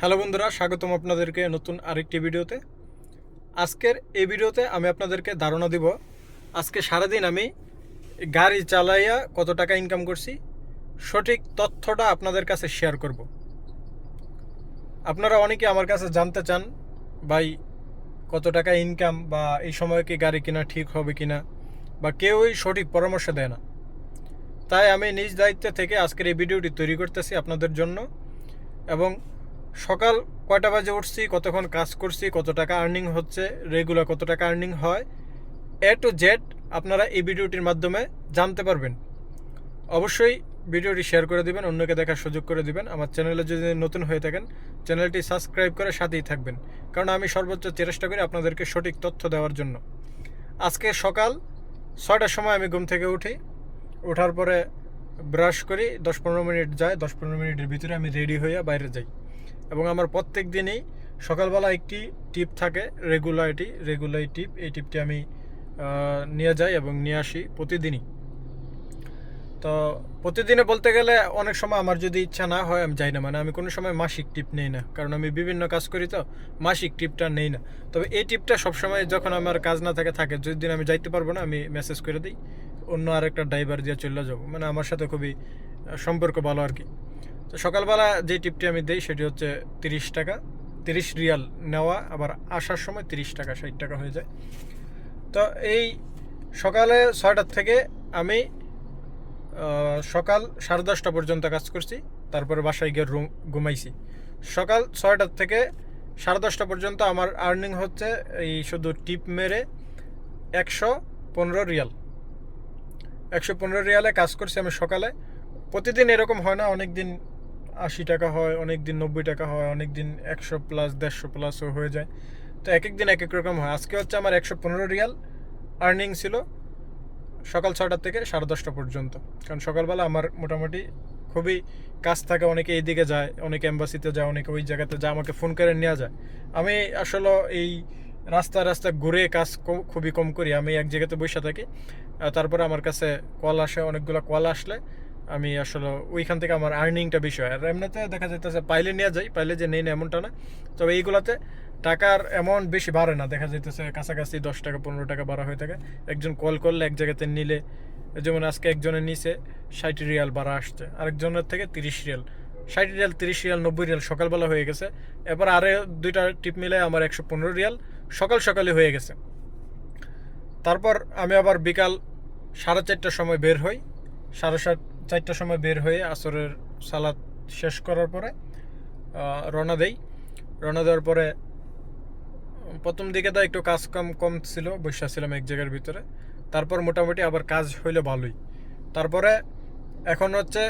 Hello বন্ধুরা, স্বাগতম আপনাদেরকে নতুন আরেকটি ভিডিওতে। আজকের এই ভিডিওতে আমি আপনাদেরকে ধারণা দিব, আজকে সারাদিন আমি গাড়ি চালাইয়া কত টাকা ইনকাম করছি, সঠিক তথ্যটা আপনাদের কাছে শেয়ার করব। আপনারা অনেকে আমার কাছে জানতে চান, ভাই, কত টাকা ইনকাম বা এই সময় কি গাড়ি কিনা ঠিক হবে কিনা? বা কেউই সঠিক পরামর্শ দেয় না। তাই আমি নিজ দায়িত্ব থেকে আজকের এই ভিডিওটি তৈরি করতেছি আপনাদের জন্য এবং সকাল কয়টা বাজে উঠছি, কতক্ষণ কাজ করছি, কত টাকা আর্নিং হচ্ছে রেগুলার কত টাকা আর্নিং হয় এ টু জেড আপনারা এই ভিডিওটির মাধ্যমে জানতে পারবেন। অবশ্যই ভিডিওটি শেয়ার করে দিবেন, অন্যকে দেখার সুযোগ করে দিবেন। আমার চ্যানেলে যদি নতুন হয়ে থাকেন চ্যানেলটি সাবস্ক্রাইব করে সাথেই থাকবেন। কারণ আমি সর্বোচ্চ চেষ্টা করি আপনাদেরকে সঠিক তথ্য দেওয়ার জন্য। আজকে সকাল ছয়টার সময় আমি ঘুম থেকে উঠি। ওঠার পরে ব্রাশ করি, দশ পনেরো মিনিট যায়, দশ পনেরো মিনিটের ভিতরে আমি রেডি হয়ে বাইরে যাই। এবং আমার প্রত্যেক দিনই সকালবেলা একটি টিপ থাকে রেগুলারিটি রেগুলার টিপ এই টিপটি আমি নিয়ে যাই এবং নিয়ে আসি প্রতিদিনই। তো প্রতিদিনে বলতে গেলে অনেক সময় আমার যদি ইচ্ছা না হয়, আমি যাই না। মানে আমি কোনো সময় মাসিক টিপ নেই না, কারণ আমি বিভিন্ন কাজ করি তো, মাসিক টিপটা নেই না। তবে এই টিপটা সবসময় যখন আমার কাজ না থাকে থাকে যদি আমি যাইতে পারব না, আমি মেসেজ করে দিই, অন্য আরেকটা ড্রাইভার দিয়ে চলে যাব। মানে আমার সাথে খুবই, সম্পর্ক ভালো আর কি। তো সকালবেলা যে টিপটি আমি দিই সেটি হচ্ছে তিরিশ টাকা, তিরিশ রিয়াল নেওয়া, আবার আসার সময় তিরিশ টাকা, ষাট টাকা হয়ে যায়। তো এই সকালে ছয়টার থেকে আমি সকাল সাড়ে দশটা পর্যন্ত কাজ করছি, তারপরে বাসায় গিয়ে রুম ঘুমাইছি। সকাল ছয়টার থেকে সাড়ে দশটা পর্যন্ত আমার আর্নিং হচ্ছে এই শুধু টিপ মেরে একশো পনেরো রিয়াল। একশো পনেরো রিয়ালে কাজ করছি আমি সকালে। প্রতিদিন এরকম হয় না অনেক দিন আশি টাকা হয় অনেক দিন নব্বই টাকা হয় অনেক দিন একশো প্লাস দেড়শো প্লাসও হয়ে যায়। তো এক এক দিন এক এক রকম হয়। আজকে হচ্ছে আমার একশো পনেরো রিয়াল আর্নিং ছিল সকাল ছটার থেকে সাড়ে দশটা পর্যন্ত। কারণ সকালবেলা আমার মোটামুটি খুবই কাজ থাকে, অনেকে এইদিকে যায়, অনেকে এম্বাসিতে যায়, অনেকে ওই জায়গাতে যায়, আমাকে ফোন করে নেওয়া যায়। আমি আসলে এই রাস্তা রাস্তা ঘুরে কাজ খুবই কম করি। আমি এক জায়গাতে বসে থাকি তারপরে আমার কাছে কল আসে, অনেকগুলো কল আসলে আমি আসলে ওইখান থেকে আমার আর্নিংটা বেশি হয়। আর এমনিতে দেখা যাইতেছে পাইলে নিয়ে যাই, পাইলে যে নেই না এমনটা না। তবে এইগুলাতে টাকার অ্যামাউন্ট বেশি বাড়ে না। দেখা যাইতেছে কাছাকাছি দশ টাকা, পনেরো টাকা বাড়া হয়ে থাকে। একজন কল করলে এক জায়গাতে নিলে, যেমন আজকে একজনের নিচে ষাট রিয়াল বাড়া আসছে, আরেকজনের থেকে তিরিশ রিয়াল। ষাট রিয়াল, তিরিশ রিয়াল, নব্বই রিয়াল সকালবেলা হয়ে গেছে। এবার আরে দুইটা টিপ মিলে আমার একশো পনেরো রিয়াল সকাল সকালে হয়ে গেছে। তারপর আমি আবার বিকাল সাড়ে চারটার সময় বের হই। সাড়ে সাত চারটার সময় বের হয়ে আসরের সালাদ শেষ করার পরে রওনা দেই। রওনা দেওয়ার পরে, প্রথম দিকে তো একটু কাজ কম কম ছিল, বসে ছিলাম এক জায়গার ভিতরে। তারপর মোটামুটি আবার কাজ হইলে ভালোই। তারপরে এখন হচ্ছে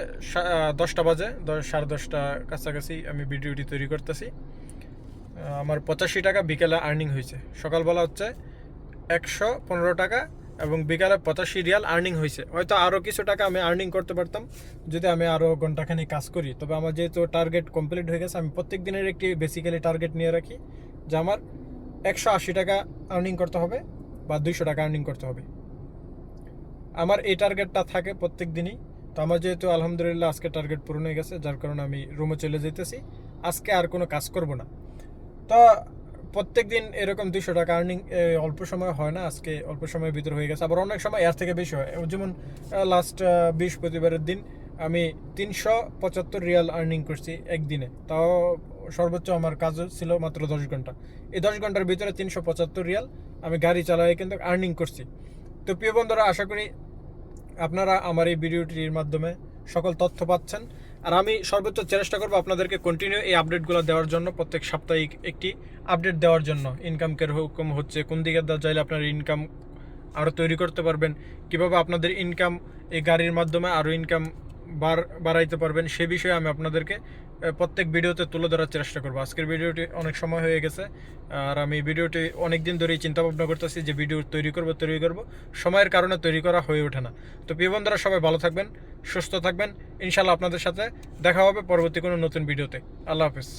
দশটা বাজে সাড়ে দশটা কাছাকাছি আমি ভিডিওটি তৈরি করতেছি। আমার পঁচাশি টাকা বিকেলে আর্নিং হয়েছে। সকালবেলা হচ্ছে একশো পনেরো টাকা এবং বিকালে পঁচাশি রিয়াল আর্নিং হয়েছে হয়তো আরও কিছু টাকা আমি আর্নিং করতে পারতাম, যদি আমি আরও ঘন্টাখানি কাজ করি। তবে আমার যেহেতু টার্গেট কমপ্লিট হয়ে গেছে, আমি প্রত্যেক দিনের একটি বেসিক্যালি টার্গেট নিয়ে রাখি, যে আমার একশো আশি টাকা আর্নিং করতে হবে বা দুইশো টাকা আর্নিং করতে হবে। আমার এই টার্গেটটা থাকে প্রত্যেক দিনই তো আমার যেহেতু আলহামদুলিল্লাহ আজকে টার্গেট পূরণ হয়ে গেছে, যার কারণে আমি রুমে চলে যেতেছি আজকে আর কোনো কাজ করব না। তো প্রত্যেক দিন এরকম দুইশো টাকা আর্নিং অল্প সময় হয় না, আজকে অল্প সময়ের ভিতরে হয়ে গেছে। আবার অনেক সময় এর থেকে বেশি হয়। যেমন লাস্ট বৃহস্পতিবারের দিন আমি তিনশো পঁচাত্তর রিয়াল আর্নিং করছি একদিনে। তাও সর্বোচ্চ আমার কাজ ছিল মাত্র দশ ঘণ্টা। এই দশ ঘণ্টার ভিতরে তিনশো পঁচাত্তর রিয়াল আমি গাড়ি চালাই কিন্তু আর্নিং করছি। তো প্রিয় বন্ধুরা, আশা করি আপনারা আমার এই ভিডিওটির মাধ্যমে সকল তথ্য পাচ্ছেন। আর আমি সর্বোচ্চ চেষ্টা করব আপনাদেরকে কন্টিনিউ এই আপডেটগুলো দেওয়ার জন্য প্রত্যেক সাপ্তাহিক একটি আপডেট দেওয়ার জন্য। ইনকাম কীরকম হচ্ছে, কোন দিকে চাইলে আপনার ইনকাম আরও তৈরি করতে পারবেন, কীভাবে আপনাদের ইনকাম এই গাড়ির মাধ্যমে আরও ইনকাম বাড়াইতে পারবেন, সে বিষয়ে আমি আপনাদেরকে প্রত্যেক ভিডিওতে তুলে ধরার চেষ্টা করব। আজকের ভিডিওটি অনেক সময় হয়ে গেছে, আর আমি ভিডিওটি অনেক দিন ধরেই চিন্তা ভাবনা করতেছি যে ভিডিও তৈরি করব তৈরি করব। সময়ের কারণে তৈরি করা হয়ে ওঠে না। তো প্রিয় বন্ধুরা, সবাই ভালো থাকবেন, সুস্থ থাকবেন। ইনশাল্লাহ আপনাদের সাথে দেখা হবে পরবর্তী কোনো নতুন ভিডিওতে। আল্লাহ হাফিজ।